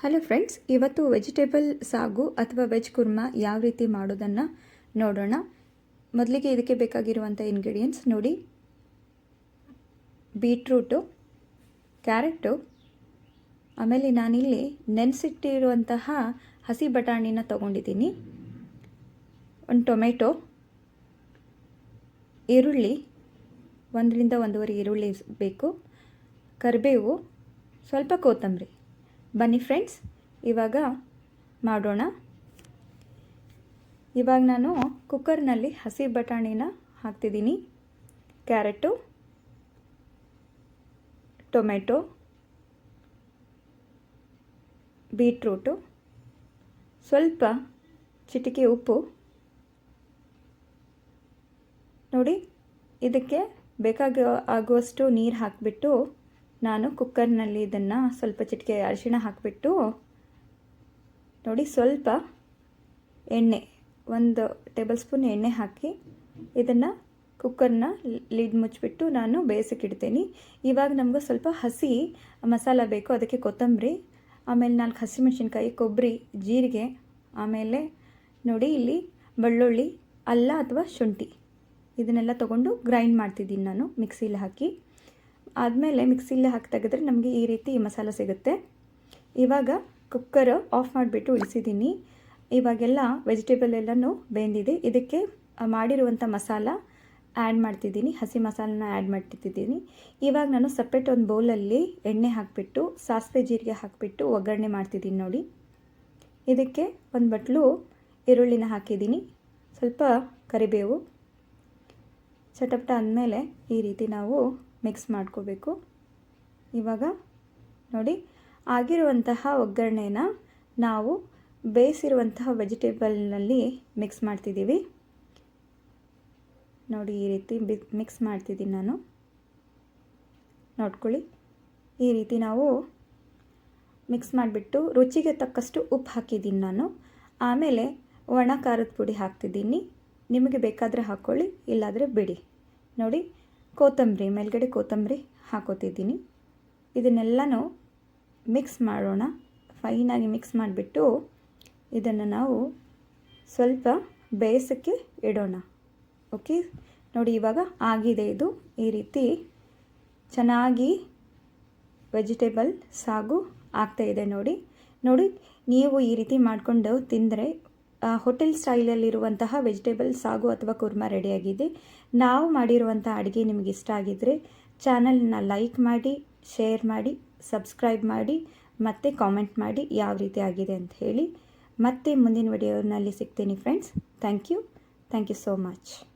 Hello friends, ಇವತ್ತು vegetable ಸಾಗು ಅಥವಾ ವೆಜ್ ಕುರ್ಮಾ ಯಾವ ರೀತಿ ಮಾಡೋದನ್ನು ನೋಡೋಣ. ಮೊದಲಿಗೆ ಇದಕ್ಕೆ ಬೇಕಾಗಿರುವಂಥ ಇಂಗ್ರೀಡಿಯೆಂಟ್ಸ್ ನೋಡಿ. ಬೀಟ್ರೂಟು ಕ್ಯಾರೆಟು ಆಮೇಲೆ ನಾನಿಲ್ಲಿ ನೆನೆಸಿಟ್ಟಿರುವಂತಹ ಹಸಿ ಬಟಾಣಿನ ತೊಗೊಂಡಿದ್ದೀನಿ. ಒಂದು ಟೊಮೆಟೊ, ಈರುಳ್ಳಿ, ಒಂದರಿಂದ ಒಂದೂವರೆ ಈರುಳ್ಳಿ ಬೇಕು. ಕರಿಬೇವು, ಸ್ವಲ್ಪ ಕೊತ್ತಂಬರಿ. ಬನ್ನಿ ಫ್ರೆಂಡ್ಸ್ ಇವಾಗ ಮಾಡೋಣ. ಇವಾಗ ನಾನು ಕುಕ್ಕರ್ನಲ್ಲಿ ಹಸಿ ಬಟಾಣಿನ ಹಾಕ್ತಿದ್ದೀನಿ. ಕ್ಯಾರೆಟು ಟೊಮೆಟೊ ಬೀಟ್ರೂಟು ಸ್ವಲ್ಪ ಚಿಟಿಕೆ ಉಪ್ಪು. ನೋಡಿ, ಇದಕ್ಕೆ ಬೇಕಾಗ ಆಗುವಷ್ಟು ನೀರು ಹಾಕಿಬಿಟ್ಟು ನಾನು ಕುಕ್ಕರ್ನಲ್ಲಿ ಇದನ್ನು ಸ್ವಲ್ಪ ಚಿಟಿಕೆ ಅರಿಶಿಣ ಹಾಕಿಬಿಟ್ಟು ನೋಡಿ ಸ್ವಲ್ಪ ಎಣ್ಣೆ, ಒಂದು ಟೇಬಲ್ ಸ್ಪೂನ್ ಎಣ್ಣೆ ಹಾಕಿ ಇದನ್ನು ಕುಕ್ಕರ್ನ ಲಿಡ್ ಮುಚ್ಚಿಬಿಟ್ಟು ನಾನು ಬೇಯಿಸಕ್ಕಿಡ್ತೀನಿ. ಇವಾಗ ನಮಗೆ ಸ್ವಲ್ಪ ಹಸಿ ಮಸಾಲ ಬೇಕು, ಅದಕ್ಕೆ ಕೊತ್ತಂಬರಿ, ಆಮೇಲೆ ನಾಲ್ಕು ಹಸಿಮೆಣಸಿನ್ಕಾಯಿ, ಕೊಬ್ಬರಿ, ಜೀರಿಗೆ, ಆಮೇಲೆ ನೋಡಿ ಇಲ್ಲಿ ಬೆಳ್ಳುಳ್ಳಿ, ಅಲ್ಲ ಅಥವಾ ಶುಂಠಿ. ಇದನ್ನೆಲ್ಲ ತೊಗೊಂಡು ಗ್ರೈಂಡ್ ಮಾಡ್ತಿದ್ದೀನಿ ನಾನು ಮಿಕ್ಸಿಲಿ ಹಾಕಿ. ಆದಮೇಲೆ ಮಿಕ್ಸಿಲ್ಲೇ ಹಾಕಿ ತೆಗೆದ್ರೆ ನಮಗೆ ಈ ರೀತಿ ಮಸಾಲ ಸಿಗುತ್ತೆ. ಇವಾಗ ಕುಕ್ಕರ್ ಆಫ್ ಮಾಡಿಬಿಟ್ಟು ಉಳಿಸಿದ್ದೀನಿ. ಇವಾಗೆಲ್ಲ ವೆಜಿಟೇಬಲ್ ಎಲ್ಲನೂ ಬೆಂದಿದೆ. ಇದಕ್ಕೆ ಮಾಡಿರುವಂಥ ಮಸಾಲ ಆ್ಯಡ್ ಮಾಡ್ತಿದ್ದೀನಿ. ಹಸಿ ಮಸಾಲನ ಆ್ಯಡ್ ಮಾಡ್ತಿದ್ದೀನಿ. ಇವಾಗ ನಾನು ಸಪ್ರೇಟ್ ಒಂದು ಬೌಲಲ್ಲಿ ಎಣ್ಣೆ ಹಾಕಿಬಿಟ್ಟು, ಸಾಸಿವೆ ಜೀರಿಗೆ ಹಾಕಿಬಿಟ್ಟು ಒಗ್ಗರಣೆ ಮಾಡ್ತಿದ್ದೀನಿ ನೋಡಿ. ಇದಕ್ಕೆ ಒಂದು ಬಟ್ಲು ಈರುಳ್ಳಿನ ಹಾಕಿದ್ದೀನಿ. ಸ್ವಲ್ಪ ಕರಿಬೇವು. ಚಟಪಟ ಅಂದಮೇಲೆ ಈ ರೀತಿ ನಾವು ಮಿಕ್ಸ್ ಮಾಡ್ಕೋಬೇಕು. ಇವಾಗ ನೋಡಿ, ಆಗಿರುವಂತಹ ಒಗ್ಗರಣೆನ ನಾವು ಬೇಯಿಸಿರುವಂತಹ ವೆಜಿಟೇಬಲ್ನಲ್ಲಿ ಮಿಕ್ಸ್ ಮಾಡ್ತಿದ್ದೀವಿ. ನೋಡಿ, ಈ ರೀತಿ ಮಿಕ್ಸ್ ಮಾಡ್ತಿದ್ದೀನಿ ನಾನು. ನೋಡ್ಕೊಳ್ಳಿ. ಈ ರೀತಿ ನಾವು ಮಿಕ್ಸ್ ಮಾಡಿಬಿಟ್ಟು ರುಚಿಗೆ ತಕ್ಕಷ್ಟು ಉಪ್ಪು ಹಾಕಿದ್ದೀನಿ ನಾನು. ಆಮೇಲೆ ಒಣ ಖಾರದ ಪುಡಿ ಹಾಕ್ತಿದ್ದೀನಿ. ನಿಮಗೆ ಬೇಕಾದರೆ ಹಾಕ್ಕೊಳ್ಳಿ, ಇಲ್ಲಾದರೆ ಬಿಡಿ. ನೋಡಿ ಕೊತ್ತಂಬರಿ, ಮೇಲ್ಗಡೆ ಕೊತ್ತಂಬರಿ ಹಾಕೋತಿದ್ದೀನಿ. ಇದನ್ನೆಲ್ಲನೂ ಮಿಕ್ಸ್ ಮಾಡೋಣ. ಫೈನಾಗಿ ಮಿಕ್ಸ್ ಮಾಡಿಬಿಟ್ಟು ಇದನ್ನು ನಾವು ಸ್ವಲ್ಪ ಬೇಯಿಸೋಕ್ಕೆ ಇಡೋಣ. ಓಕೆ ನೋಡಿ ಇವಾಗ ಆಗಿದೆ ಇದು. ಈ ರೀತಿ ಚೆನ್ನಾಗಿ ವೆಜಿಟೇಬಲ್ ಸಾಗು ಆಗ್ತಾಯಿದೆ ನೋಡಿ. ನೋಡಿ, ನೀವು ಈ ರೀತಿ ಮಾಡಿಕೊಂಡು ತಿಂದರೆ ಹೋಟೆಲ್ ಸ್ಟೈಲಲ್ಲಿರುವಂತಹ ವೆಜಿಟೇಬಲ್, ಸಾಗು ಅಥವಾ ಕುರ್ಮಾ ರೆಡಿಯಾಗಿದೆ. ನಾವು ಮಾಡಿರುವಂಥ ಅಡುಗೆ ನಿಮಗೆ ಇಷ್ಟ ಆಗಿದ್ದರೆ ಚಾನಲ್ನ ಲೈಕ್ ಮಾಡಿ, ಶೇರ್ ಮಾಡಿ, ಸಬ್ಸ್ಕ್ರೈಬ್ ಮಾಡಿ, ಮತ್ತು ಕಾಮೆಂಟ್ ಮಾಡಿ ಯಾವ ರೀತಿ ಆಗಿದೆ ಅಂತ ಹೇಳಿ. ಮತ್ತೆ ಮುಂದಿನ ವಿಡಿಯೋನಲ್ಲಿ ಸಿಗ್ತೀನಿ friends. Thank you. Thank you so much.